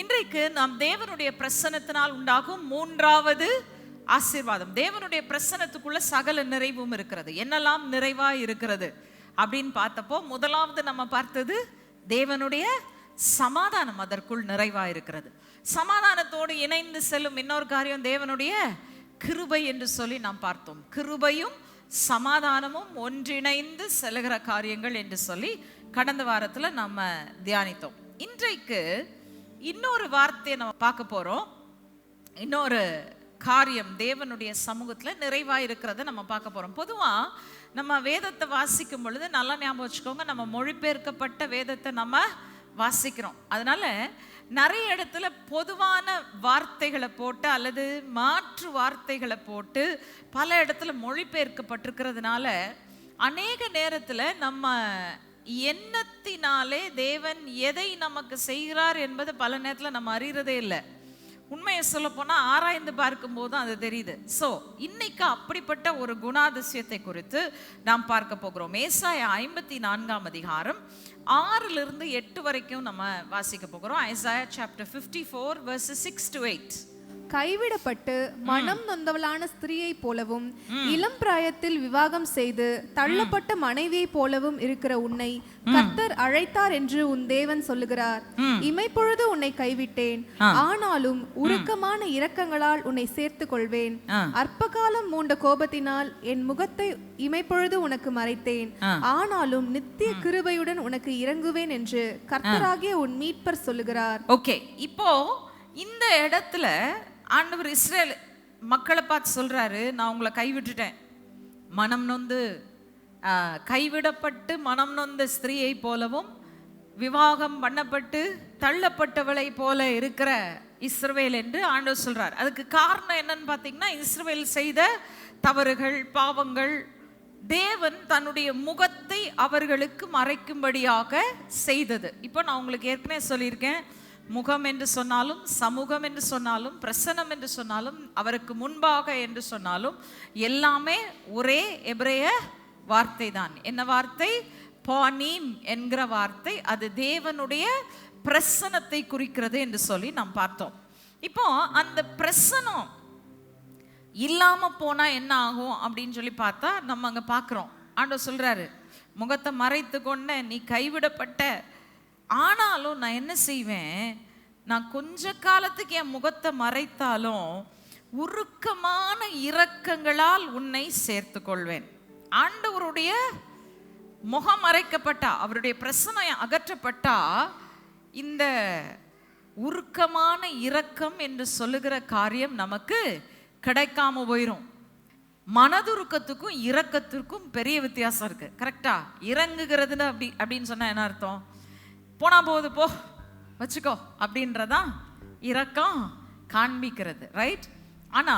இன்றைக்கு நாம் தேவனுடைய பிரசனத்தினால் உண்டாகும் மூன்றாவது ஆசீர்வாதம். தேவனுடைய பிரசனத்துக்குள்ள சகல நிறைவும் இருக்கிறது. என்னெல்லாம் நிறைவா இருக்கிறது அப்படின்னு பார்த்தப்போ முதலாவது நம்ம பார்த்தது தேவனுடைய சமாதானம் அதற்குள் நிறைவா இருக்கிறது. சமாதானத்தோடு இணைந்து செல்லும் இன்னொரு காரியம் தேவனுடைய கிருபை என்று சொல்லி நாம் பார்த்தோம். கிருபையும் சமாதானமும் ஒன்றிணைந்து செல்கிற காரியங்கள் என்று சொல்லி கடந்த வாரத்தில் நம்ம தியானித்தோம். இன்றைக்கு இன்னொரு வார்த்தையை நம்ம பார்க்க போறோம். இன்னொரு காரியம் தேவனுடைய சமூகத்தில் நிறைவாக இருக்கிறத நம்ம பார்க்க போறோம். பொதுவாக நம்ம வேதத்தை வாசிக்கும் பொழுது நல்லா ஞாபகம் வச்சுக்கோங்க நம்ம மொழிபெயர்க்கப்பட்ட வேதத்தை நம்ம வாசிக்கிறோம். அதனால நிறைய இடத்துல பொதுவான வார்த்தைகளை போட்டு அல்லது மாற்று வார்த்தைகளை போட்டு பல இடத்துல மொழிபெயர்க்கப்பட்டிருக்கிறதுனால அநேக நேரத்தில் நம்ம எண்ணத்தினாலே தேவன் எதை நமக்கு செய்கிறார் என்பது பல நேரத்தில் நம்ம அறிகிறதே இல்லை. உண்மையை சொல்ல போனால் ஆராய்ந்து பார்க்கும்போது அது தெரியுது. ஸோ இன்னைக்கு அப்படிப்பட்ட ஒரு குணாதிசயத்தை குறித்து நாம் பார்க்க போகிறோம். ஏசாய ஐம்பத்தி நான்காம் அதிகாரம் ஆறிலிருந்து எட்டு வரைக்கும் நம்ம வாசிக்க போகிறோம். Isaiah chapter fifty four verse six to eight கைவிடப்பட்டு மனம் நொந்தவளான ஸ்திரீயைப் போலவும் இளம் பிராயத்தில் விவாகம் செய்து தள்ளப்பட்ட மனைவியைப் போலவும் இருக்கிற உன்னை கர்த்தர் அழைத்தார் என்று உன் தேவன் சொல்லுகிறார். இமைப்பொழுது உன்னை கைவிட்டேன். ஆனாலும் உருக்கமான இரக்கங்களால் உன்னை சேர்த்துக் கொள்வேன். அற்பகாலம் மூண்ட கோபத்தினால் என் முகத்தை இமைப்பொழுது உனக்கு மறைத்தேன். ஆனாலும் நித்திய கிருபையுடன் உனக்கு இறங்குவேன் என்று கர்த்தராகிய உன் மீட்பர் சொல்லுகிறார். ஓகே. இப்போ இந்த இடத்துல ஆண்டவர் இஸ்ரேல் மக்களை பார்த்து சொல்கிறாரு நான் உங்களை கைவிட்டுட்டேன். மனம் நொந்து கைவிடப்பட்டு மனம் நொந்த ஸ்திரீயை போலவும் விவாகம் பண்ணப்பட்டு தள்ளப்பட்டவளை போல இருக்கிற இஸ்ரவேல் என்று ஆண்டவர் சொல்கிறார் அதுக்கு காரணம் என்னன்னு பார்த்தீங்கன்னா இஸ்ரவேல் செய்த தவறுகள் பாவங்கள் தேவன் தன்னுடைய முகத்தை அவர்களுக்கு மறைக்கும்படியாக செய்தது. இப்போ நான் உங்களுக்கு ஏற்கனவே சொல்லியிருக்கேன். முகம் என்று சொன்னாலும் சமூகம் என்று சொன்னாலும் பிரசனம் என்று சொன்னாலும் அவருக்கு முன்பாக என்று சொன்னாலும் எல்லாமே ஒரே எபிரேய வார்த்தை தான் என்ன வார்த்தை? பானீம் என்கிற வார்த்தை. அது தேவனுடைய பிரசனத்தை குறிக்கிறது என்று சொல்லி நாம் பார்த்தோம். இப்போ அந்த பிரசனம் இல்லாம போனா என்ன ஆகும் அப்படின்னு சொல்லி பார்த்தா நம்ம அங்க பார்க்குறோம். ஆண்டவர் சொல்றாரு முகத்தை மறைத்து கொண்ட நீ கைவிடப்பட்ட ஆனாலும் நான் என்ன செய்வேன்? நான் கொஞ்ச காலத்துக்கு என் முகத்தை மறைத்தாலும் உருக்கமான இரக்கங்களால் உன்னை சேர்த்து கொள்வேன் ஆண்டவருடைய முகம் மறைக்கப்பட்டா அவருடைய பிரசனை அகற்றப்பட்டா இந்த உருக்கமான இரக்கம் என்று சொல்லுகிற காரியம் நமக்கு கிடைக்காம போயிடும் மனதுருக்கத்துக்கும் இரக்கத்திற்கும் பெரிய வித்தியாசம் இருக்கு. கரெக்டா இறங்குகிறதுன்னு அப்படி அப்படின்னு சொன்னா என்ன அர்த்தம்? போனா போகுது போ. வச்சுக்கோ. அப்படின்றதான் இரக்கம் காண்பிக்கிறது ரைட் ஆனா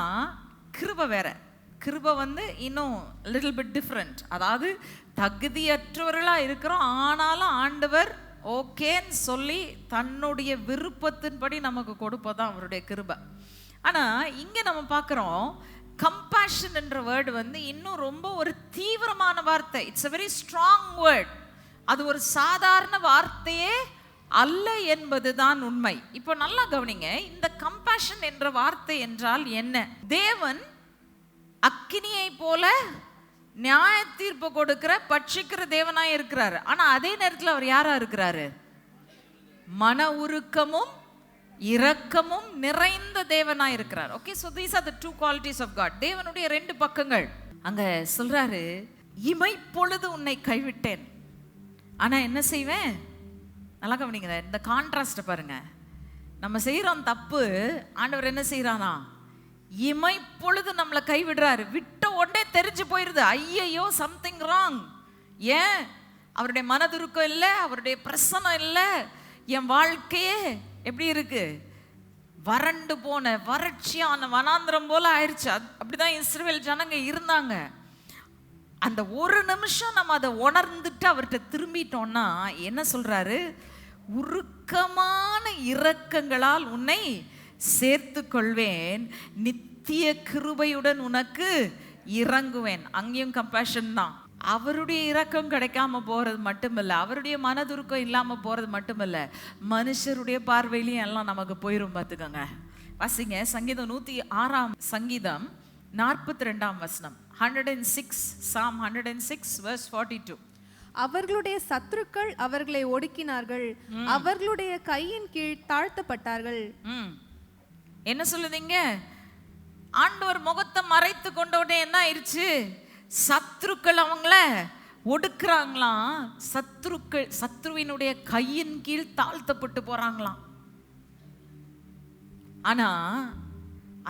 கிருப வேற. கிருப வந்து இன்னும் லிட்டில் பிட் டிஃப்ரெண்ட் அதாவது தகுதியற்றவர்களாக இருக்கிறோம் ஆனாலும் ஆண்டவர் ஓகேன்னு சொல்லி தன்னுடைய விருப்பத்தின்படி நமக்கு கொடுப்பதான் அவருடைய கிருபை. ஆனா இங்க நம்ம பார்க்குறோம் கம்பேஷன் என்ற வேர்டு வந்து இன்னும் ரொம்ப ஒரு தீவிரமான வார்த்தை. It's a very strong word அது ஒரு சாதாரண வார்த்தையே அல்ல என்பதுதான் உண்மை. இப்போ நல்லா கவனிங்க இந்த கம்பேஷன் என்ற வார்த்தை என்றால் என்ன? தேவன் அக்கினியை போல நியாய தீர்ப்பு கொடுக்கிற பட்சிக்கிற தேவனாய் இருக்கிறாரு. ஆனா அதே நேரத்தில் அவர் யாரா இருக்கிறாரு? மன உருக்கமும் இரக்கமும் நிறைந்த தேவனாய் இருக்கிறார். Okay so these are the two qualities of God தேவனுடைய ரெண்டு பக்கங்கள். அங்க சொல்றாரு இமைப்பொழுது உன்னை கைவிட்டேன். ஆனால் என்ன செய்வேன்? நல்லா கவனிங்க இந்த கான்ட்ராஸ்ட்டை பாருங்க. நம்ம செய்கிறோம் தப்பு ஆண்டவர் என்ன செய்யறானா இமைப்பொழுது நம்மளை கைவிடுறாரு. விட்ட உடனே தெரிஞ்சு போயிடுது ஐயையோ சம்திங் ராங் ஏன்? அவருடைய மனதுருக்கம் இல்லை அவருடைய பிரசனம் இல்லை. என் வாழ்க்கையே எப்படி இருக்கு? வறண்டு போன வறட்சியான வனாந்திரம் போல ஆயிடுச்சு அப்படிதான் இஸ்ரேல் ஜனங்க இருந்தாங்க. அந்த ஒரு நிமிஷம் நம்ம அதை உணர்ந்துட்டு அவர்கிட்ட திரும்பிட்டோம்னா என்ன சொல்றாரு? உருக்கமான இரக்கங்களால் உன்னை சேர்த்து கொள்வேன். நித்திய கிருபையுடன் உனக்கு இறங்குவேன். அங்கேயும் கம்பேஷன் தான். அவருடைய இரக்கம் கிடைக்காம போகிறது மட்டுமில்ல அவருடைய மனதுருக்கம் இல்லாமல் போகிறது மட்டுமில்ல மனுஷருடைய பார்வையிலையும் எல்லாம் நமக்கு போயிரும் பார்த்துக்கோங்க. வாசிங்க சங்கீதம் நூற்றி ஆறாம் சங்கீதம் நாற்பத்தி ரெண்டாம் வசனம். Hundred and six psalm hundred and six verse forty two அவர்களுடைய சத்துருக்கள் அவர்களை ஒடுக்கினார்கள். அவர்களுடைய கையின் கீழ் தாழ்த்தப்பட்டார்கள். என்ன சொல்லுதீங்க? ஆண்டவர் முகத்தை மறைத்து கொண்ட உடனே என்ன ஆயிடுச்சு சத்ருக்கள் அவங்கள ஒடுக்குறாங்களாம். சத்ருக்கள் சத்ருவினுடைய கையின் கீழ் தாழ்த்தப்பட்டு போறாங்களாம். ஆனா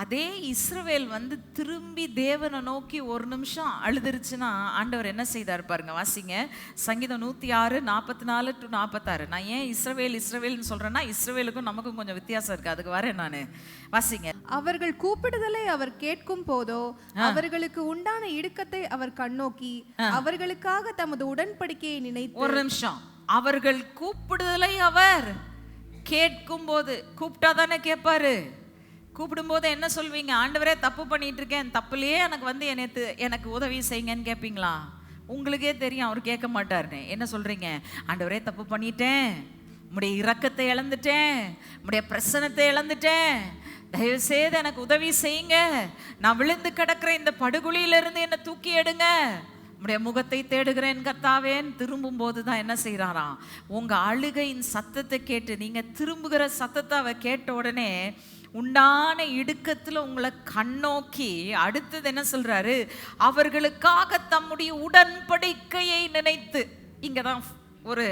அதே இஸ்ரவேல் வந்து திரும்பி தேவனை நோக்கி ஒரு நிமிஷம் அழுதுருச்சுன்னா ஆண்டவர் என்ன செய்தார் பாருங்க வாசிங்க. சங்கீதம் நூத்தி ஆறு நாற்பத்தி நாலு டு நாற்பத்தாறு நான் ஏன் இஸ்ரவேல் இஸ்ரவேல்னு சொல்றேன்னா இஸ்ரவேலுக்கும் நமக்கும் கொஞ்சம் வித்தியாசம் இருக்கு. அதுக்கு வரேன் நான். வாசிங்க. அவர்கள் கூப்பிடுதலை அவர் கேட்கும் போதோ அவர்களுக்கு உண்டான இடுக்கத்தை அவர் கண்ணோக்கி அவர்களுக்காக தமது உடன்படிக்கையை நினைத்து ஒரு நிமிஷம். அவர்கள் கூப்பிடுதலை அவர் கேட்கும் போது கூப்பிட்டா தானே கேட்பாரு? கூப்பிடும்போது என்ன சொல்வீங்க? ஆண்டவரே தப்பு பண்ணிட்டு இருக்கேன் தப்புலேயே எனக்கு வந்து என்னை எனக்கு உதவி செய்யுங்கன்னு கேட்பீங்களா உங்களுக்கே தெரியும் அவர் கேட்க மாட்டாருன்னு. என்ன சொல்றீங்க? ஆண்டவரே தப்பு பண்ணிட்டேன். உடைய இரக்கத்தை இழந்துட்டேன். உடைய பிரசனத்தை இழந்துட்டேன். தயவு செய்து எனக்கு உதவி செய்யுங்க. நான் விழுந்து கிடக்கிற இந்த படுகுழியிலிருந்து என்னை தூக்கி எடுங்க. உடைய முகத்தை தேடுகிறேன் கர்த்தாவேன். திரும்பும் போது தான் என்ன செய்கிறாராம் உங்கள் அழுகையின் சத்தத்தை கேட்டு நீங்கள் திரும்புகிற சத்தத்தை அவ கேட்ட உடனே உண்டான இடுக்கத்தில் உங்களை கண்ணோக்கி அடுத்தது என்ன சொல்றாரு? அவர்களுக்காக தம்முடைய உடன்படிக்கையை நினைத்து. இங்கே தான் ஒரு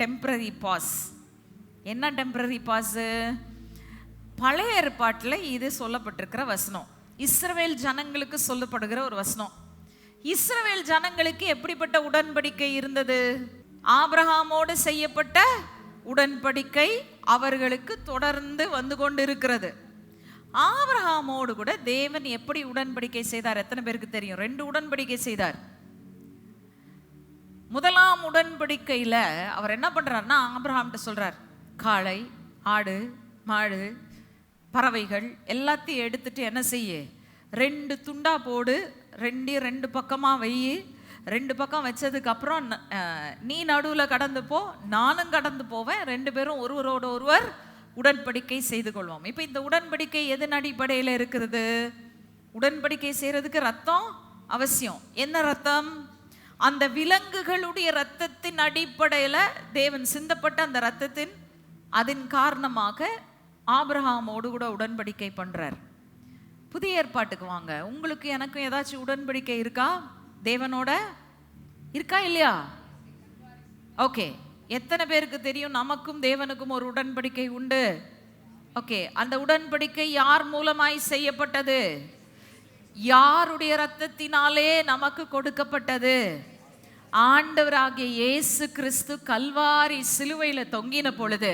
டெம்பரரி பாஸ் என்ன டெம்பரரி பாஸு பழைய ஏற்பாட்டில் இது சொல்லப்பட்டிருக்கிற வசனம். இஸ்ரவேல் ஜனங்களுக்கு சொல்லப்படுகிற ஒரு வசனம். இஸ்ரவேல் ஜனங்களுக்கு எப்படிப்பட்ட உடன்படிக்கை இருந்தது? ஆபிரகாமோடு செய்யப்பட்ட உடன்படிக்கை அவர்களுக்கு தொடர்ந்து வந்து கொண்டிருக்கிறது. ஆபிரஹாமோடு கூட தேவன் எப்படி உடன்படிக்கை செய்தார்? எத்தனை பேருக்கு தெரியும்? ரெண்டு உடன்படிக்கை செய்தார். முதலாம் உடன்படிக்கையில் அவர் என்ன பண்ணுறாருன்னா ஆபிரஹாம்கிட்ட சொல்கிறார் காளை ஆடு மாடு பறவைகள் எல்லாத்தையும் எடுத்துட்டு என்ன செய்ய? ரெண்டு துண்டா போடு ரெண்டு ரெண்டு பக்கமாக வை ரெண்டு பக்கம் வச்சதுக்கப்புறம் நீ நடுவில் கடந்து போ நானும் கடந்து போவேன். ரெண்டு பேரும் ஒருவரோட ஒருவர் உடன்படிக்கை செய்து கொள்வோம். இப்போ இந்த உடன்படிக்கை எதன் அடிப்படையில் இருக்கிறது? உடன்படிக்கை செய்கிறதுக்கு ரத்தம் அவசியம். என்ன ரத்தம்? அந்த விலங்குகளுடைய ரத்தத்தின் அடிப்படையில் தேவன் சிந்தப்பட்ட அந்த ரத்தத்தின் அதன் காரணமாக ஆபிரஹாமோடு கூட உடன்படிக்கை பண்ணுறார் புதிய ஏற்பாட்டுக்கு வாங்க. உங்களுக்கு எனக்கும் ஏதாச்சும் உடன்படிக்கை இருக்கா? தேவனோட இருக்கா இல்லையா? ஓகே எத்தனை பேருக்கு தெரியும்? நமக்கும் தேவனுக்கும் ஒரு உடன்படிக்கை உண்டு. ஓகே அந்த உடன்படிக்கை யார் மூலமாய் செய்யப்பட்டது? யாருடைய ரத்தத்தினாலே நமக்கு கொடுக்கப்பட்டது? ஆண்டவராகிய இயேசு கிறிஸ்து கல்வாரி சிலுவையில் தொங்கின பொழுது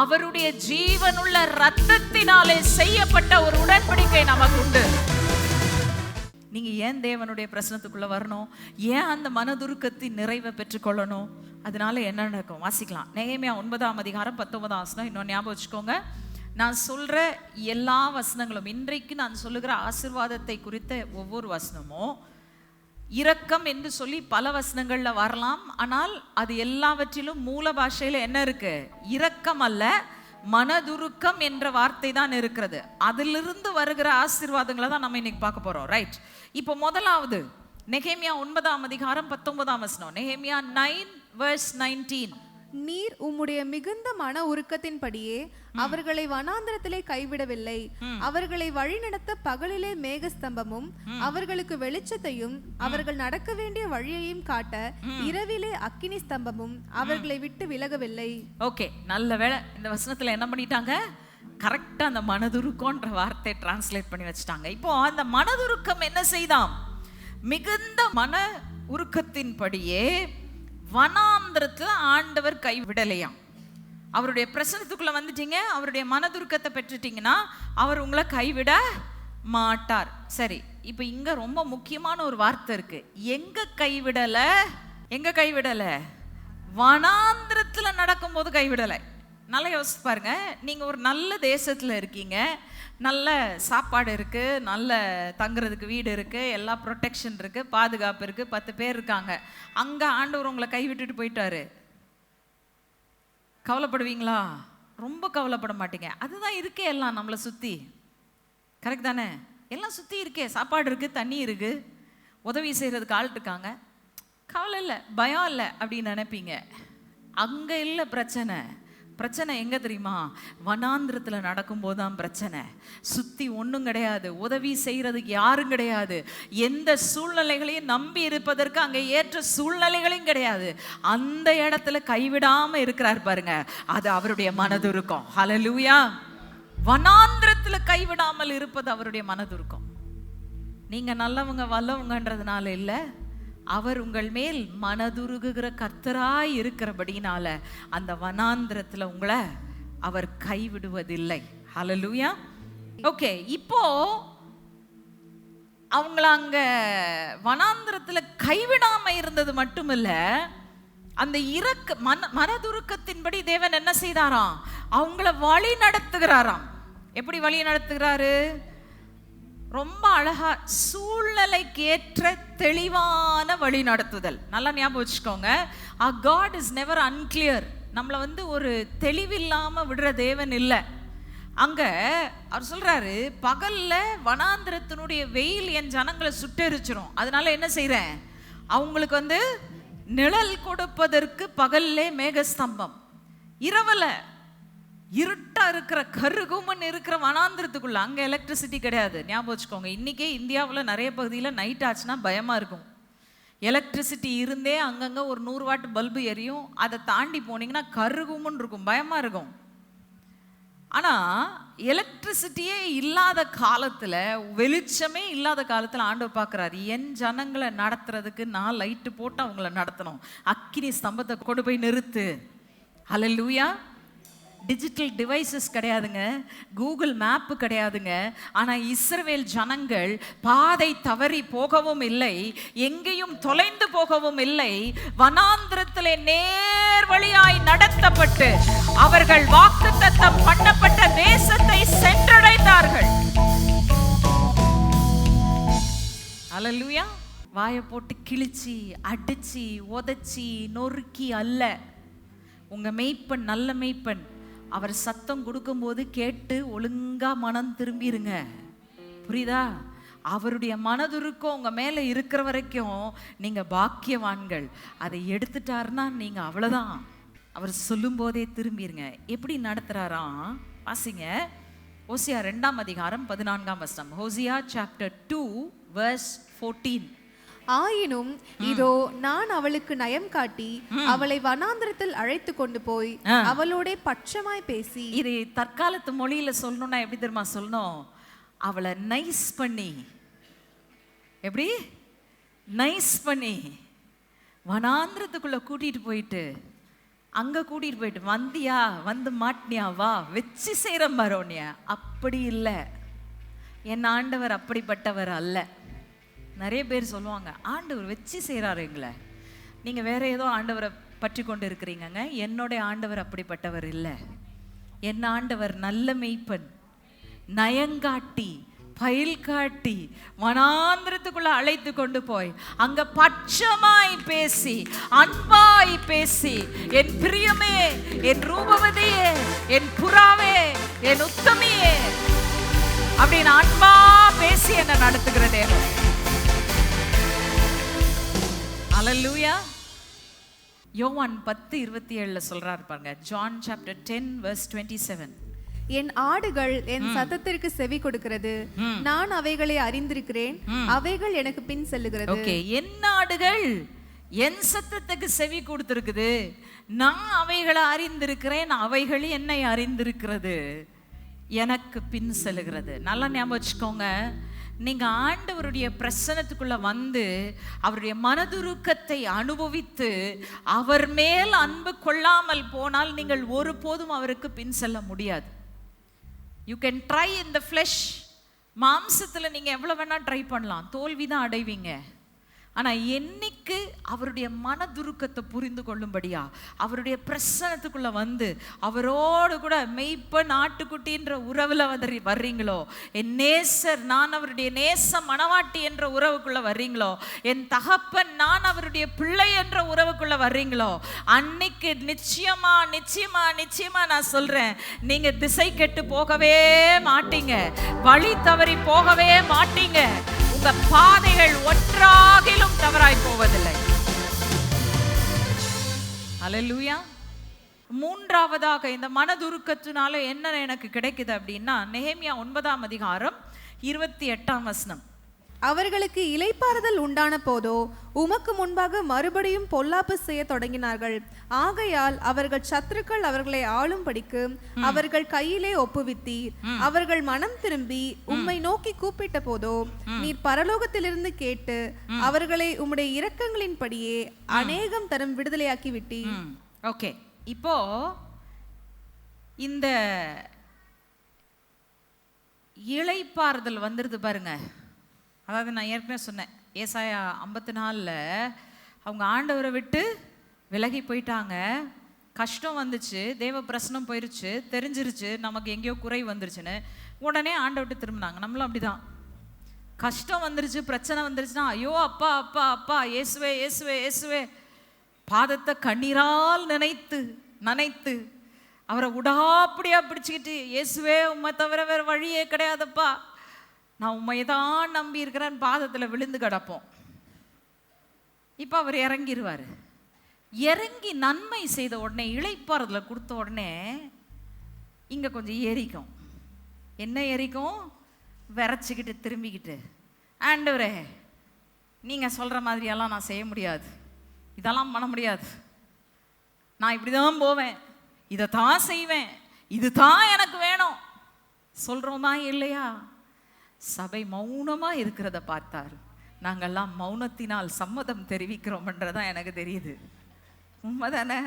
அவருடைய ஜீவனுள்ள ரத்தத்தினாலே செய்யப்பட்ட ஒரு உடன் ஏன் தேவனுடைய பிரசனத்துக்குள்ளே வரணும்? ஏன் அந்த மனதுருக்கத்தின் நிறைவை பெற்றுக்கொள்ளணும்? அதனால என்ன நடக்கும்? வாசிக்கலாம். நேயமையா ஒன்பதாம் அதிகாரம் பத்தொன்பதாம் வசனம். இன்னும் ஞாபகம் வச்சுக்கோங்க. நான் சொல்கிற எல்லா வசனங்களும் இன்றைக்கு நான் சொல்லுகிற ஆசீர்வாதத்தை குறித்த ஒவ்வொரு வசனமும் இரக்கம் என்று சொல்லி பல வசனங்களில் வரலாம். ஆனால் அது எல்லாவற்றிலும் மூல பாஷையில் என்ன இருக்குது இரக்கம் அல்ல. மனதுருக்கம் என்ற வார்த்தை தான் இருக்கிறது. அதிலிருந்து வருகிற ஆசீர்வாதங்களை தான் நம்ம இன்னைக்கு பார்க்க போகிறோம் ரைட் இப்போ முதலாவது நெகேமியா ஒன்பதாம் அதிகாரம் பத்தொன்பதாம் வசனம். நெகேமியா நைன் வேர்ஸ் நைன்டீன் நீர் உம்முடைய மிகுந்த மன உருக்கத்தின்படியே அவர்களை வனாந்திரத்திலே கைவிடவில்லை. அவர்களை வழிநடத்த பகலிலே மேகஸ்தம்பமும் அவர்களுக்கு வெளிச்சத்தையும் அவர்கள் நடக்க வேண்டிய வழியையும் காட்ட இரவிலே அக்கினி ஸ்தம்பமும் அவர்களை விட்டு விலகவில்லை. ஓகே நல்ல வேளை இந்த வசனத்துல என்ன பண்ணிட்டாங்க? கரெக்டா அந்த மனதுருக்கம்ன்ற வார்த்தையை டிரான்ஸ்லேட் பண்ணி வச்சுட்டாங்க. இப்போ அந்த மனதுருக்கம் என்ன செய்தாம்? மிகுந்த மன உருக்கத்தின்படியே வனாந்திரத்தில் ஆண்டவர் கைவிடலையாம். அவருடைய பிரசனத்துக்குள்ள வந்துட்டீங்க அவருடைய மனதுருக்கத்தை பெற்றுட்டீங்கன்னா அவர் உங்களை கைவிட மாட்டார். சரி இப்போ இங்க ரொம்ப முக்கியமான ஒரு வார்த்தை இருக்கு. எங்க கைவிடல? எங்க கைவிடல? வனாந்திரத்தில் நடக்கும்போது கைவிடலை. நல்லா யோசிச்சு பாருங்க. நீங்க ஒரு நல்ல தேசத்தில் இருக்கீங்க. நல்ல சாப்பாடு இருக்குது நல்ல தங்குறதுக்கு வீடு இருக்குது எல்லா ப்ரொடெக்ஷன் இருக்குது பாதுகாப்பு இருக்குது பத்து பேர் இருக்காங்க. அங்கே ஆண்டவர் உங்களை கைவிட்டுட்டு போயிட்டாரு. கவலைப்படுவீங்களா? ரொம்ப கவலைப்பட மாட்டீங்க. அதுதான் இருக்கே எல்லாம் நம்மளை சுற்றி கரெக்ட் தானே? எல்லாம் சுற்றி இருக்கே. சாப்பாடு இருக்குது தண்ணி இருக்கு. உதவி செய்கிறதுக்கு ஆள் இருக்காங்க. கவலை இல்லை பயம் இல்லை அப்படின்னு நினைப்பீங்க. அங்கே இல்லை பிரச்சனை. பிரச்சனை எங்க தெரியுமா? வனாந்திரத்துல நடக்கும்போது தான் பிரச்சனை. சுத்தி ஒன்றும் கிடையாது. உதவி செய்யறதுக்கு யாரும் கிடையாது. எந்த சூழ்நிலைகளையும் நம்பி இருப்பதற்கு அங்கே ஏற்ற சூழ்நிலைகளையும் கிடையாது. அந்த இடத்துல கைவிடாம இருக்கிறார் பாருங்க. அது அவருடைய மனதுருக்கம். ஹலலூயா வனாந்திரத்துல கைவிடாமல் இருப்பது அவருடைய மனதுருக்கம். நீங்க நல்லவங்க வல்லவங்கன்றதுனால இல்லை. அவர் உங்கள் மேல் மனதுருகுகிற கர்த்தராய் இருக்கிறபடினால அந்த வனாந்திரத்துல உங்களை அவர் கைவிடுவதில்லை. ஹலலூயா ஓகே இப்போ அவங்கள அங்க வனாந்திரத்துல கைவிடாம இருந்தது மட்டுமில்ல அந்த இறக்க மன மனதுருக்கத்தின்படி தேவன் என்ன செய்தாராம்? அவங்கள வழி நடத்துகிறாராம். எப்படி வழி நடத்துகிறாரு? ரொம்ப அழகா சூழ்நிலைக்கு ஏற்ற தெளிவான வழி நடத்துதல். நல்லா ஞாபகம் வச்சுக்கோங்க. A God is never unclear நம்மளை வந்து ஒரு தெளிவில்லாமல் விடுற தேவன் இல்லை. அங்கே அவர் சொல்கிறாரு பகலில் வனாந்திரத்தினுடைய வெயில் என் ஜனங்களை சுட்டெரிச்சிரும். அதனால என்ன செய்கிறேன் அவங்களுக்கு வந்து நிழல் கொடுப்பதற்கு பகல்லே மேகஸ்தம்பம். இரவில் இருட்டா இருக்கிற கருகுமன் இருக்கிற வனாந்திரத்துக்குள்ள அங்க எலக்ட்ரிசிட்டி கிடையாது. ஞாபகம் வச்சுக்கோங்க. இன்னைக்கே இந்தியாவில் நிறைய பகுதியில் நைட் ஆச்சுன்னா பயமா இருக்கும். எலக்ட்ரிசிட்டி இருந்தே அங்கங்க ஒரு நூறு வாட் பல்பு எரியும். அதை தாண்டி போனீங்கன்னா கருகுமன் இருக்கும். பயமா இருக்கும். ஆனா எலக்ட்ரிசிட்டியே இல்லாத காலத்துல வெளிச்சமே இல்லாத காலத்துல ஆண்டவர் பார்க்குறாரு. என் ஜனங்களை நடத்துறதுக்கு நான் லைட்டு போட்டு அவங்கள நடத்தணும். அக்கினி ஸ்தம்பத்தை கொண்டு போய் நிறுத்து. ஹalleluya டிஜிட்டல் டிவைசஸ் கிடையாதுங்க. கூகுள் மேப்பு கிடையாதுங்க. ஆனால் இஸ்ரவேல் ஜனங்கள் பாதை தவறி போகவும் இல்லை. எங்கேயும் தொலைந்து போகவும் இல்லை. வனாந்திரத்திலே நேர் வழியாய் நடத்தப்பட்டு அவர்கள் வாக்குத்தத்தம் பண்ணப்பட்ட தேசத்தை சென்றடைந்தார்கள். அலலுயா. வாயை போட்டு கிழிச்சி அடிச்சு உதைச்சி நொறுக்கி அல்ல. உங்கள் மெய்ப்பன் நல்ல மெய்ப்பன் அவர் சத்தம் கொடுக்கும்போது கேட்டு ஒழுங்கா மனம் திரும்பிடுங்க புரியுதா? அவருடைய மனதுருக்கம் உங்க மேல இருக்கிற வரைக்கும் நீங்க பாக்கியவான்கள். அதை எடுத்துட்டாருன்னா நீங்க அவ்வளவுதான். அவர் சொல்லும் போதே எப்படி நடத்துறாராம்? வாசிங்க. ஓசியா ரெண்டாம் அதிகாரம் பதினான்காம் வசனம். Hosea chapter two verse fourteen ஆயினும் இதோ நான் அவளுக்கு நயம் காட்டி அவளை வனாந்திரத்தில் அழைத்து கொண்டு போய் அவளோட பட்சமாய் பேசி இது தற்காலத்து மொழியில சொல்லணும்னா எப்படி தெரியுமா சொல்லணும்? அவளை நைஸ் பண்ணி. எப்படி? நைஸ் பண்ணி. வனாந்திரத்துக்குள்ள கூட்டிட்டு போயிட்டு அங்க கூட்டிட்டு போயிட்டு வந்தியா? வந்து மாட்டினியா? வா. வச்சு செய்கிற மரோனியா அப்படி இல்லை. என் ஆண்டவர் அப்படிப்பட்டவர் அல்ல. நிறைய பேர் சொல்லுவாங்க ஆண்டவர் வச்சு செய்கிறாரு எங்களை. நீங்கள் வேற ஏதோ ஆண்டவரை பற்றி கொண்டு இருக்கிறீங்கங்க என்னுடைய ஆண்டவர் அப்படிப்பட்டவர் இல்லை. என் ஆண்டவர் நல்ல மெய்ப்பன். நயங்காட்டி பயில் காட்டி வனாந்திரத்துக்குள்ள அழைத்து கொண்டு போய் அங்க பட்சமாய் பேசி அன்பாய் பேசி என் பிரியமே என் ரூபவதியே என் புறாவே என் உத்தமியே அப்படின்னு அன்பா பேசி என்ன நடத்துகிற தேவன். அலல்லூயா யோவான் பத்து இருபத்தி ஏழுல சொல்றாரு பாருங்க. John chapter ten verse twenty seven என் ஆடுகள் என் சத்தத்திற்கு செவி கொடுக்கிறது. நான் அவைகளை அறிந்திருக்கிறேன். அவைகள் எனக்கு பின் செல்லுகிறது. ஓகே என் நாடுகள் என் சத்தத்துக்கு செவி கொடுத்திருக்குது. நான் அவைகளை அறிந்திருக்கிறேன். அவைகள் என்னை அறிந்திருக்கிறது. எனக்கு பின் செல்லுகிறது. நல்லா ஞாபகம் வச்சுக்கோங்க. நீங்க ஆண்டவருடைய பிரசனத்துக்குள்ள வந்து அவருடைய மனதுருக்கத்தை அனுபவித்து அவர் மேல் அன்பு கொள்ளாமல் போனால் நீங்கள் ஒருபோதும் அவருக்கு பின் செல்ல முடியாது. You can try in the flesh மாம்சத்தில் நீங்கள் எவ்வளோ வேணால் ட்ரை பண்ணலாம். தோல்வி தான் அடைவீங்க. ஆனால் என்னைக்கு அவருடைய மனதுருக்கத்தை புரிந்து கொள்ளும்படியா? அவருடைய பிரசனத்துக்குள்ளே வந்து அவரோடு கூட மெய்ப்பன் நாட்டுக்குட்டின்ற உறவில் வந்து வர்றீங்களோ? என் நேசர் நான் அவருடைய நேச மணவாட்டி என்ற உறவுக்குள்ளே வர்றீங்களோ? என் தகப்பன் நான் அவருடைய பிள்ளை என்ற உறவுக்குள்ளே வர்றீங்களோ? அன்னைக்கு நிச்சயமா நிச்சயமா நிச்சயமா நான் சொல்கிறேன் நீங்கள் திசை கெட்டு போகவே மாட்டீங்க. வழி தவறி போகவே மாட்டீங்க. உங்க பாதைகள் ஒன்றாகிலும் தவறாய் போவதில்லை. அல்லேலூயா மூன்றாவதாக இந்த மனதுருக்கத்தினால என்ன எனக்கு கிடைக்குது அப்படின்னா நெஹேமியா ஒன்பதாம் அதிகாரம் இருபத்தி எட்டாம் வசனம். அவர்களுக்கு இலைப்பாறுதல் உண்டான போதோ உமக்கு முன்பாக மறுபடியும் பொல்லாப்பு செய்ய தொடங்கினார்கள். ஆகையால் அவர்கள் சத்துருக்கள் அவர்களை ஆளும்படிக்கு அவர்கள் கையிலே ஒப்புவித்தீர். அவர்கள் மனம் திரும்பி உம்மை நோக்கி கூப்பிட்ட போதோ நீர் பரலோகத்திலிருந்து கேட்டு அவர்களை உம்முடைய இரக்கங்களின்படியே அநேகம் தரம் விடுதலையாக்கி விட்டீர். ஓகே. இப்போ இந்த இளைப்பாறுதல் வந்துருது பாருங்க. அதாவது நான் ஏற்கனவே சொன்னேன் ஏசாயா ஐம்பத்தி நாலில் அவங்க ஆண்டவரை விட்டு விலகி போயிட்டாங்க. கஷ்டம் வந்துச்சு தேவ பிரசனம் போயிருச்சு தெரிஞ்சிருச்சு நமக்கு எங்கேயோ குறை வந்துருச்சுன்னு. உடனே ஆண்டவர்கிட்ட திரும்பினாங்க. நம்மளும் அப்படிதான். கஷ்டம் வந்துருச்சு பிரச்சனை வந்துருச்சுன்னா ஐயோ அப்பா அப்பா அப்பா இயேசுவே இயேசுவே இயேசுவே. பாதத்தை கண்ணீரால் நினைத்து நனைத்து அவரை உடாப்படியா பிடிச்சிக்கிட்டு இயேசுவே உம்மை தவிர வேற வழியே கிடையாதப்பா. நான் உண்மையை தான் நம்பி இருக்கிறேன் பாதத்தில் விழுந்து கிடப்போம். இப்போ அவர் இறங்கிடுவார் இறங்கி நன்மை செய்த உடனே இளைப்பாறுதல கொடுத்த உடனே இங்கே கொஞ்சம் எரிக்கும். என்ன எரிக்கும்? விரைச்சிக்கிட்டு திரும்பிக்கிட்டு. ஆண்டவரே நீங்கள் சொல்கிற மாதிரியெல்லாம் நான் செய்ய முடியாது. இதெல்லாம் பண்ண முடியாது. நான் இப்படி தான் போவேன். இதை தான் செய்வேன். இது தான் எனக்கு வேணும். சொல்கிறோமா இல்லையா? சபை மௌனமாக இருக்கிறத பார்த்தார். நாங்கள்லாம் மௌனத்தினால் சம்மதம் தெரிவிக்கிறோம்ன்றதான் எனக்கு தெரியுது. உண்மைதானே?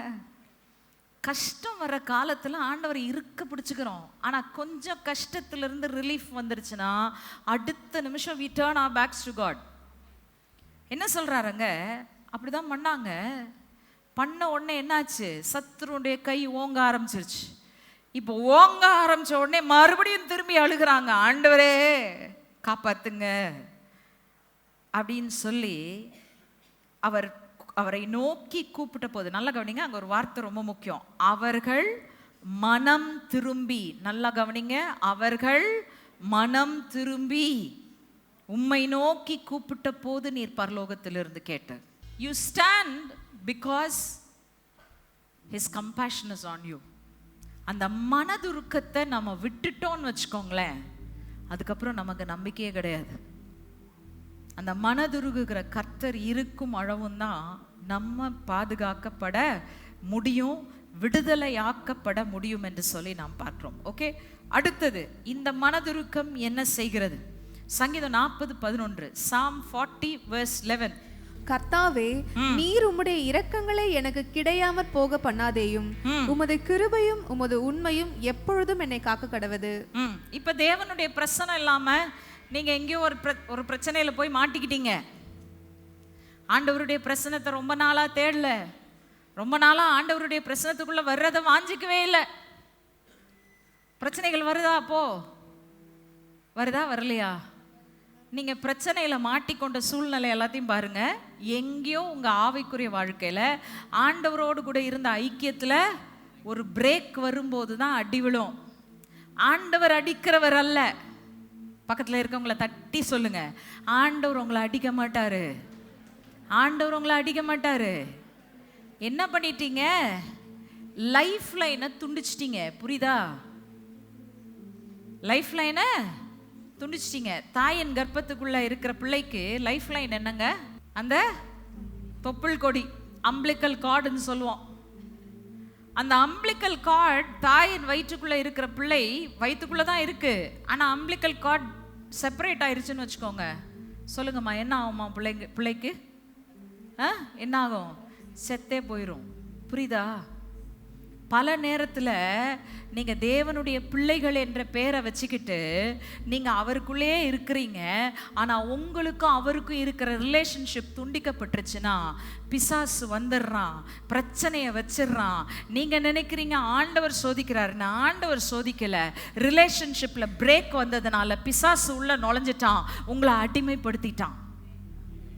கஷ்டம் வர காலத்தில் ஆண்டவர் இருக்க பிடிச்சிக்கிறோம். ஆனால் கொஞ்சம் கஷ்டத்துலேருந்து ரிலீஃப் வந்துருச்சுன்னா அடுத்த நிமிஷம் we turn our backs to God என்ன சொல்கிறாருங்க அப்படிதான் பண்ணாங்க. பண்ண உடனே என்னாச்சு? சத்ருடைய கை ஓங்க ஆரம்பிச்சிருச்சு. இப்போ ஓங்க ஆரம்பிச்ச உடனே மறுபடியும் திரும்பி அழுகிறாங்க. ஆண்டவரே காப்பாத்துங்க. அப்படின்னு சொல்லி அவர் அவரை நோக்கி கூப்பிட்ட போது நல்லா கவனிங்க அங்கே ஒரு வார்த்தை ரொம்ப முக்கியம். அவர்கள் மனம் திரும்பி. நல்லா கவனிங்க அவர்கள் மனம் திரும்பி. உம்மை நோக்கி கூப்பிட்ட போது நீர் பரலோகத்திலிருந்து கேட்ட you stand because his compassion is on you அந்த மனதுருக்கத்தை நம்ம விட்டுட்டோம்னு வச்சுக்கோங்களேன் அதுக்கப்புறம் நமக்கு நம்பிக்கையே கிடையாது. அந்த மனதுருகுகிற கர்த்தர் இருக்கும் அளவும் தான் நம்ம பாதுகாக்கப்பட முடியும் விடுதலையாக்கப்பட முடியும் என்று சொல்லி நாம் பார்க்கிறோம். ஓகே அடுத்தது இந்த மனதுருக்கம் என்ன செய்கிறது? சங்கீதம் நாற்பது பதினொன்று சாம் ஃபார்ட்டி வேர்ஸ் லெவன் கர்த்தாவே நீர் உம்முடைய இரக்கங்களை எனக்கு கிடையாமற் போக பண்ணாதேயும். உமது கிருபையும் உமது உண்மையும் எப்பொழுதும் என்னை காக்க கடவது. இப்போ தேவனுடைய பிரச்சனை இல்லாம நீங்க எங்கேயோ ஒரு ஒரு பிரச்சனையில போய் மாட்டிக்கிட்டீங்க. ஆண்டவருடைய பிரச்சனத்தை ரொம்ப நாளா தேடல. ரொம்ப நாளா ஆண்டவருடைய பிரச்சனத்துக்குள்ள வர்றதை வாஞ்சிக்கவே இல்லை. பிரச்சனைகள் வருதா அப்போ? வருதா வரலையா? நீங்க பிரச்சனையில மாட்டிக்கொண்ட சூழ்நிலை எல்லாத்தையும் பாருங்க. எங்கேயோ உங்கள் ஆவிக்குரிய வாழ்க்கையில் ஆண்டவரோடு கூட இருந்த ஐக்கியத்தில் ஒரு பிரேக் வரும்போது தான் அடி விழும். ஆண்டவர் அடிக்கிறவர் அல்ல. பக்கத்தில் இருக்கவங்கள தட்டி சொல்லுங்க. ஆண்டவர் உங்களை அடிக்க மாட்டாரு. ஆண்டவர் உங்களை அடிக்க மாட்டாரு. என்ன பண்ணிட்டீங்க? லைஃப் லைனை துண்டிச்சிட்டீங்க. புரியுதா? லைஃப் லைனை துண்டிச்சிட்டீங்க. தாயின் கர்ப்பத்துக்குள்ளே இருக்கிற பிள்ளைக்கு லைஃப் லைன் என்னங்க? அந்த தொப்புள் கொடி அம்பிளிக்கல் கார்டுன்னு சொல்லுவோம். அந்த அம்பிளிக்கல் கார்டு தாயின் வயிற்றுக்குள்ளே இருக்கிற பிள்ளை வயிற்றுக்குள்ளே தான் இருக்குது ஆனால் அம்பிளிக்கல் கார்டு செப்பரேட் ஆயிருச்சுன்னு வச்சுக்கோங்க. சொல்லுங்கம்மா என்ன ஆகும்மா பிள்ளைங்க பிள்ளைக்கு? ஆ என்ன ஆகும்? செத்தே போயிடும் புரியுதா? பல நேரத்தில் நீங்கள் தேவனுடைய பிள்ளைகள் என்ற பேரை வச்சுக்கிட்டு நீங்கள் அவருக்குள்ளே இருக்கிறீங்க. ஆனால் உங்களுக்கும் அவருக்கும் இருக்கிற ரிலேஷன்ஷிப் துண்டிக்கப்பட்டுருச்சுன்னா பிசாசு வந்துடுறான் பிரச்சனையை வச்சிடுறான். நீங்கள் நினைக்கிறீங்க ஆண்டவர் சோதிக்கிறாருன்னு ஆண்டவர் சோதிக்கலை. ரிலேஷன்ஷிப்பில் பிரேக் வந்ததுனால பிசாசு உள்ளே நுழைஞ்சிட்டான். உங்களை அடிமைப்படுத்திட்டான்.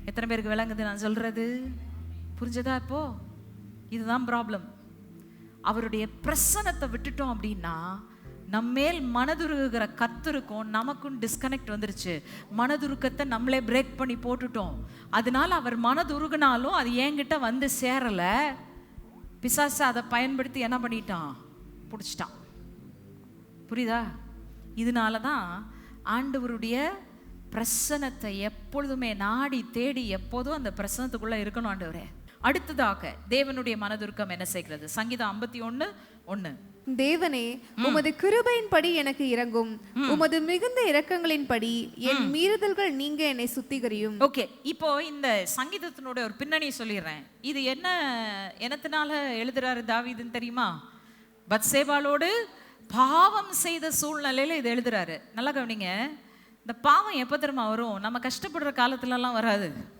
எத்தனை பேருக்கு விளங்குது நான் சொல்கிறது புரிஞ்சதா இப்போது இதுதான் ப்ராப்ளம் அவருடைய பிரசனத்தை விட்டுட்டோம் அப்படின்னா நம்மேல் மனதுருகிற கத்திருக்கும் நமக்கும் டிஸ்கனெக்ட் வந்துருச்சு. மனதுருக்கத்தை நம்மளே பிரேக் பண்ணி போட்டுட்டோம். அதனால அவர் மனதுருகினாலும் அது என்கிட்ட வந்து சேரலை. பிசாசு அதை பயன்படுத்தி என்ன பண்ணிட்டான்? பிடிச்சிட்டான். புரியுதா? இதனால தான் ஆண்டவருடைய பிரசனத்தை எப்பொழுதுமே நாடி தேடி எப்போதும் அந்த பிரசனத்துக்குள்ளே இருக்கணும் ஆண்டவரே. அடுத்ததாக தேவனுடைய மனதுருக்கம் என்ன செய்கிறது? சங்கீதம் ஐம்பத்தி ஒன்று ஒன்று தேவனே உமது கிருபையின்படி எனக்கு இறங்கும் உமது மிகுந்த இரக்கங்களின்படி என் மீறுதல்கள் நீங்க என்னை சுத்திகரியும். ஓகே இப்போ இந்த சங்கீதத்தினுடைய ஒரு பின்னணி சொல்லிடுறேன். இது என்ன எனத்தினால எழுதுறாரு தாவீதுன்னு தெரியுமா? பத்சேபாலோடு பாவம் செய்த சூழ்நிலையில இது எழுதுறாரு. நல்லா கவனிங்க. இந்த பாவம் எப்போ தெரியுமா வரும்? நம்ம கஷ்டப்படுற காலத்துலலாம் வராது.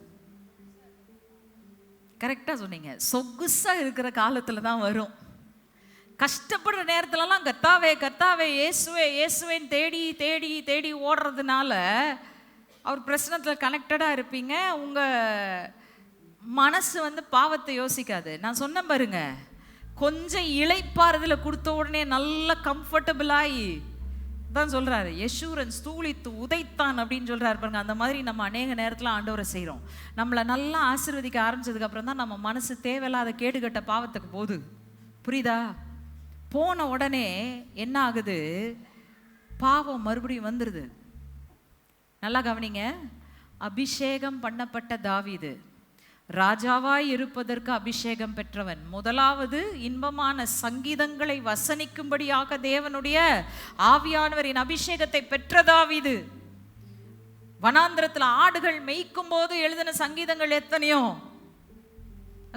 கரெக்டாக சொன்னீங்க. சொகுசாக இருக்கிற காலத்தில் தான் வரும். கஷ்டப்படுற நேரத்துலலாம் கத்தாவே கத்தாவே இயேசுவே இயேசுவேன்னு தேடி தேடி தேடி ஓடுறதுனால அவர் பிரச்சனத்தில் கனெக்டடாக இருப்பீங்க. உங்கள் மனசு வந்து பாவத்தை யோசிக்காது. நான் சொன்னேன் பாருங்க. கொஞ்சம் இளைப்பாறுதல கொடுத்த உடனே நல்லா கம்ஃபர்டபுளாகி தான் சொல்கிறாரு யசூரன் ஸ்தூலித்து உதைத்தான் அப்படின்னு சொல்கிறாரு பாருங்க. அந்த மாதிரி நம்ம அநேக நேரத்தில் ஆண்டவரை செய்கிறோம் நம்மளை நல்லா ஆசிர்வதிக்க ஆரம்பிச்சதுக்கப்புறம் தான் நம்ம மனசு தேவையில்லாத கேடுகட்ட பாவத்துக்கு போகுது. புரியுதா? போன உடனே என்ன ஆகுது? பாவம் மறுபடியும் வந்துடுது நல்லா கவனிங்க. அபிஷேகம் பண்ணப்பட்ட தாவிது. ராஜாவாய் இருப்பதற்கு அபிஷேகம் பெற்றவன். முதலாவது இன்பமான சங்கீதங்களை வசனிக்கும்படியாக தேவனுடைய ஆவியானவரின் அபிஷேகத்தை பெற்றதாவிது. வனாந்திரத்தில் ஆடுகள் மேய்க்கும் போது எழுதின சங்கீதங்கள் எத்தனையோ?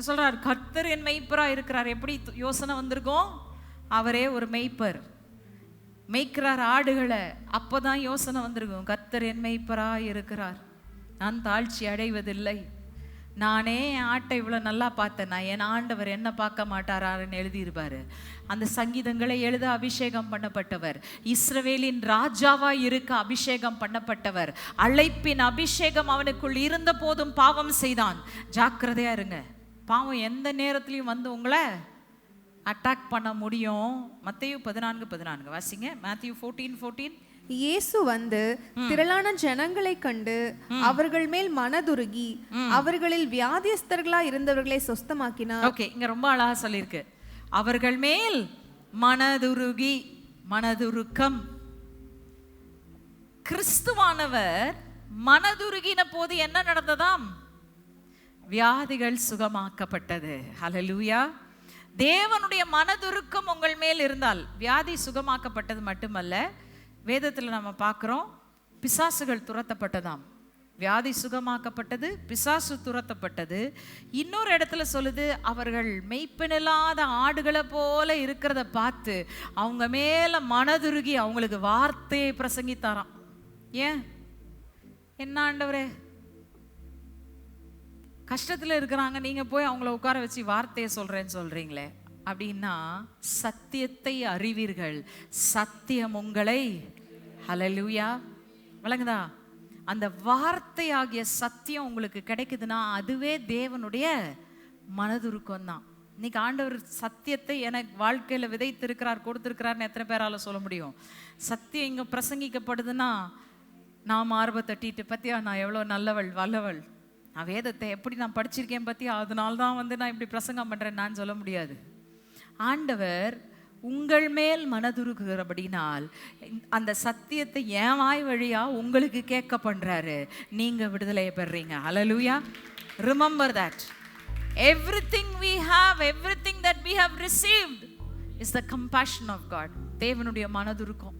சொல்றார் கர்த்தர் என் மெய்ப்பரா இருக்கிறார். எப்படி யோசனை வந்திருக்கும்? அவரே ஒரு மெய்ப்பர். மேய்க்கிறார் ஆடுகளை. அப்போதான் யோசனை வந்திருக்கும். கர்த்தர் என் மெய்ப்பரா இருக்கிறார். நான் தாழ்ச்சி அடைவதில்லை. நானே என் ஆட்டை இவ்வளோ நல்லா பார்த்தேன். நான் என் ஆண்டவர் என்ன பார்க்க மாட்டாரான்னு எழுதியிருப்பாரு. அந்த சங்கீதங்களை எழுத அபிஷேகம் பண்ணப்பட்டவர். இஸ்ரவேலின் ராஜாவாக இருக்க அபிஷேகம் பண்ணப்பட்டவர். அழைப்பின் அபிஷேகம் அவனுக்குள் இருந்த போதும் பாவம் செய்தான். ஜாக்கிரதையா இருங்க. பாவம் எந்த நேரத்துலையும் வந்து உங்களை அட்டாக் பண்ண முடியும். மத்தையும் பதினான்கு பதினான்கு. வாசிங்க. மேத்யூ ஃபோர்டீன் ஃபோர்டீன் இயேசு வந்து திரளான ஜனங்களை கண்டு அவர்கள் மேல் மனதுருகி அவர்களில் வியாதியஸ்தர்களா இருந்தவர்களை சொஸ்தமாக்கினார். ஓகே இங்க ரொம்ப அழகா சொல்லியிருக்கு. அவர்கள் மேல் மனதுருகி மனதுருக்கம். கிறிஸ்துவானவர் மனதுருகின போது என்ன நடந்ததாம்? வியாதிகள் சுகமாக்கப்பட்டது. ஹalleluya தேவனுடைய மனதுருக்கம் உங்கள் மேல் இருந்தால் வியாதி சுகமாக்கப்பட்டது மட்டுமல்ல வேதத்தில் நம்ம பார்க்குறோம் பிசாசுகள் துரத்தப்பட்டதாம். வியாதி சுகமாக்கப்பட்டது பிசாசு துரத்தப்பட்டது. இன்னொரு இடத்துல சொல்லுது அவர்கள் மெய்ப்பெனில்லாத ஆடுகளை போல இருக்கிறத பார்த்து அவங்க மேலே மனதுருகி அவங்களுக்கு வார்த்தையை பிரசங்கித்தாராம். ஏன்? என்ன ஆண்டவரே? கஷ்டத்தில் இருக்கிறாங்க நீங்கள் போய் அவங்கள உட்கார வச்சு வார்த்தையை சொல்கிறேன்னு சொல்கிறீங்களே அப்படின்னா சத்தியத்தை அறிவீர்கள். சத்தியம் உங்களை ஹலலூயா விளங்குதா? அந்த வார்த்தை ஆகிய சத்தியம் உங்களுக்கு கிடைக்குதுன்னா அதுவே தேவனுடைய மனதுருக்கம் தான். இன்னைக்கு ஆண்டவர் சத்தியத்தை எனக்கு வாழ்க்கையில் விதைத்திருக்கிறார் கொடுத்திருக்கிறார்னு எத்தனை பேரால் சொல்ல முடியும்? சத்தியம் இங்கே பிரசங்கிக்கப்படுதுன்னா நான் மார்பை தட்டிட்டு பற்றியா நான் எவ்வளோ நல்லவள் வல்லவள்? நான் வேதத்தை எப்படி நான் படிச்சிருக்கேன் பற்றி அதனால தான் வந்து நான் இப்படி பிரசங்கம் பண்ணுறேன்னு நான் சொல்ல முடியாது. ஆண்டவர் உங்கள் மேல் மனதுருகிறபடினால் அந்த சத்தியத்தை ஏன் வாய் வழியா உங்களுக்கு கேட்க பண்றாரு. நீங்க விடுதலையை பெறீங்க. ஹalleluya remember that everything have every thing that we have received is the compassion of God தேவனுடைய மனதுருக்கம்.